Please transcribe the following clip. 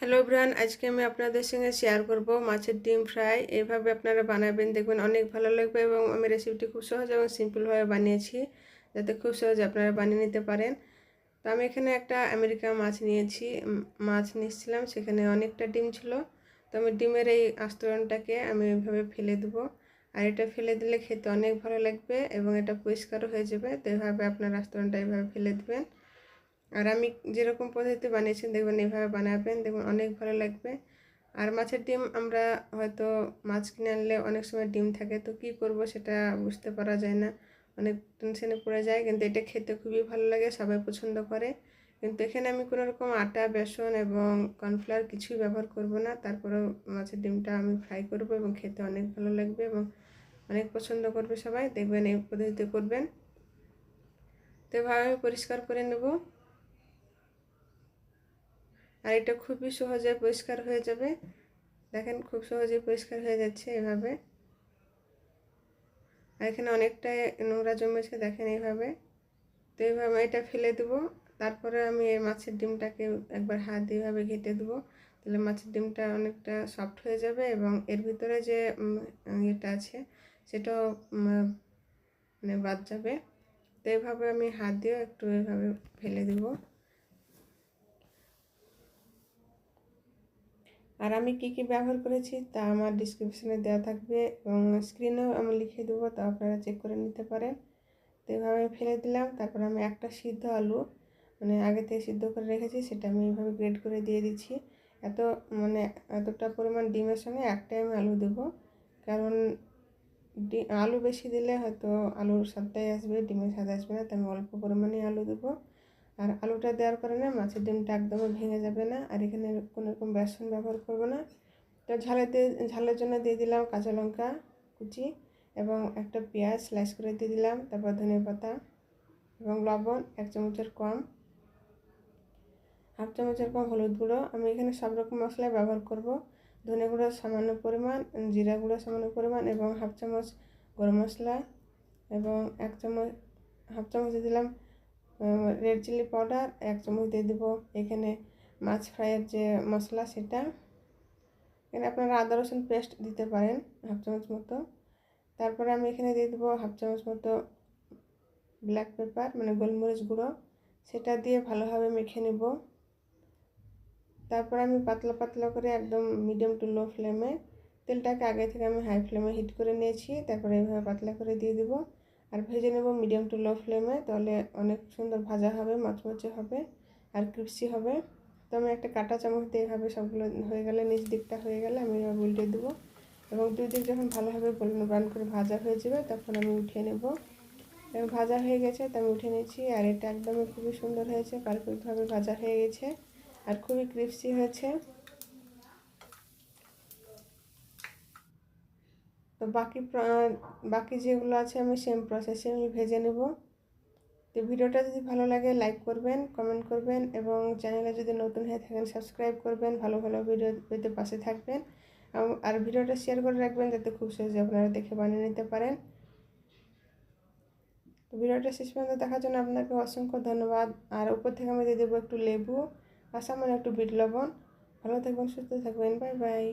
Hello bran আজকে আমি আপনাদের সঙ্গে শেয়ার করব মাছের ডিম ফ্রাই এইভাবে আপনারা বানাবেন, দেখবেন অনেক ভালো লাগবে এবং আমি রেসিপিটি খুব সহজ এবং সিম্পলভাবে বানিয়েছি, যাতে খুব সহজে আপনারা বানিয়ে নিতে পারেন। তো আমি এখানে একটা আমেরিকা মাছ নিয়েছি মাছ নিয়েছিলাম সেখানে অনেকটা ডিম ছিল। তো আমি ডিমের এই আস্তরণটাকে আমি এইভাবে ফেলে দেবো। আর এটা ফেলে দিলে খেতে অনেক ভালো লাগবে এবং এটা পরিষ্কারও হয়ে যাবে, তো এভাবে আপনার আস্তরণটা এইভাবে ফেলে দেবেন। আর আমি যেরকম পদ্ধতিতে বানিয়েছি দেখবেন এইভাবে বানাবেন, দেখবেন অনেক ভালো লাগবে। আর মাছের ডিম আমরা হয়তো মাছ কিনে আনলে অনেক সময় ডিম থাকে, তো কি করব সেটা বুঝতে পারা যায় না। অনেক টেনশনে পড়ে যায়, কিন্তু এটা খেতে খুবই ভালো লাগে, সবাই পছন্দ করে। কিন্তু এখানে আমি কোনো রকম আটা, বেসন এবং কর্নফ্লাওয়ার কিছুই ব্যবহার করব না। তারপরেও মাছের ডিমটা আমি ফ্রাই করব এবং খেতে অনেক ভালো লাগবে এবং অনেক পছন্দ করবে সবাই। দেখবেন এই পদ্ধতিতে করবেন। তো এভাবে আমি পরিষ্কার করে নেব। আর এটা খুবই সহজে পরিষ্কার হয়ে যাবে। দেখেন খুব সহজে পরিষ্কার হয়ে যাচ্ছে এভাবে। আর এখানে অনেকটাই নোংরা জমেছে, দেখেন এইভাবে। তো এইভাবে এটা ফেলে দেবো। তারপরে আমি এই মাছের ডিমটাকে একবার হাত দিয়ে এভাবে ঘেটে দেবো। তাহলে মাছের ডিমটা অনেকটা সফট হয়ে যাবে এবং এর ভিতরে যে ইয়েটা আছে, সেটাও মানে বাদ যাবে। তো এইভাবে আমি হাত দিয়ে একটু এভাবে ফেলে দেবো। আর আমি কি কি ব্যবহার করেছি তা আমার ডিসক্রিপশানে দেওয়া থাকবে এবং স্ক্রিনেও আমি লিখে দেবো, তা আপনারা চেক করে নিতে পারেন। তো এভাবে ফেলে দিলাম, তারপর আমি একটা সিদ্ধ আলু মানে আগে থেকে সিদ্ধ করে রেখেছি, সেটা আমি এইভাবে গ্রেড করে দিয়ে দিচ্ছি। এত মানে এতটা পরিমাণ ডিমের সঙ্গে একটাই আমি আলু দেবো, কারণ ডি, আলু বেশি দিলে হয়তো আলুর স্বাদটাই আসবে, ডিমের স্বাদ আসবে না, তো আমি অল্প পরিমাণে আলু দেবো। আর আলুটা দেওয়ার কারণে মাছের ডিমটা একদমই ভেঙে যাবে না আর এখানে কোনো রকম বেসন ব্যবহার করব না। তো ঝালেতে ঝালের জন্য দিয়ে দিলাম কাঁচা লঙ্কা কুচি এবং একটা পেঁয়াজ স্লাইস করে দিয়ে দিলাম, তারপর ধনে পাতা এবং লবণ, এক চামচের কম। হাফ চামচের কম হলুদ গুঁড়ো। আমি এখানে সব রকম মশলা ব্যবহার করব। ধনে গুঁড়ো সামান্য পরিমাণ, জিরা গুঁড়ো সামান্য পরিমাণ এবং হাফ চামচ গরম মশলা এবং এক চামচ, হাফ চামচ দিয়ে দিলাম রেড চিলি পাউডার এক চামচ দিয়ে দেবো। এখানে মাছ ফ্রাইয়ের যে মশলা সেটা। এখানে আপনারা আদা, রসুন পেস্ট দিতে পারেন, হাফ চামচ মতো। তারপরে আমি এখানে দিয়ে দেবো হাফ চামচ মতো ব্ল্যাক পেপার মানে গোলমরিচ গুঁড়ো। সেটা দিয়ে ভালোভাবে মেখে নেব। তারপর আমি পাতলা পাতলা করে একদম মিডিয়াম টু লো ফ্লেমে তেলটাকে আগে থেকে আমি হাই ফ্লেমে হিট করে নিয়েছি। তারপরে এইভাবে পাতলা করে দিয়ে দেবো। আর ভেজে নেব মিডিয়াম টু লো ফ্লেমে তাহলে অনেক সুন্দর ভাজা হবে মচমচে হবে আর ক্রিপসি হবে। তো আমি একটা কাটা চামচ দিয়ে এভাবে সবগুলো হয়ে গেলে, নিচ দিকটা হয়ে গেলে আমি এভাবে উল্টে দেবো। এবং দুই দিক যখন ভালোভাবে গোল্ডেন ব্রাউন করে ভাজা হয়ে যাবে, তখন আমি উঠিয়ে নেব। এবং ভাজা হয়ে গেছে, তো আমি উঠে নিয়েছি। আর এটা একদমই খুবই সুন্দর হয়েছে, পারফেক্টভাবে ভাজা হয়ে গেছে। আর খুবই ক্রিপসি হয়েছে। তো বাকি বাকি যেগুলো আছে আমি সেম প্রসেসে আমি ভেজে নেব। তো ভিডিওটা যদি ভালো লাগে লাইক করবেন কমেন্ট করবেন এবং চ্যানেলে যদি নতুন হয়ে থাকেন সাবস্ক্রাইব করবেন, ভালো ভালো ভিডিও পেতে পাশে থাকবেন। আর ভিডিওটা শেয়ার করে রাখবেন যাতে খুব সহজে আপনারা দেখে বানিয়ে নিতে পারেন। তো ভিডিওটা শেষ পর্যন্ত দেখার জন্য আপনাকে অসংখ্য ধন্যবাদ। আর উপর থেকে আমি দিয়ে দেবো একটু লেবু, আর সামান্য একটু বিট লবণ। ভালো থাকবেন, সুস্থ থাকবেন। Bye bye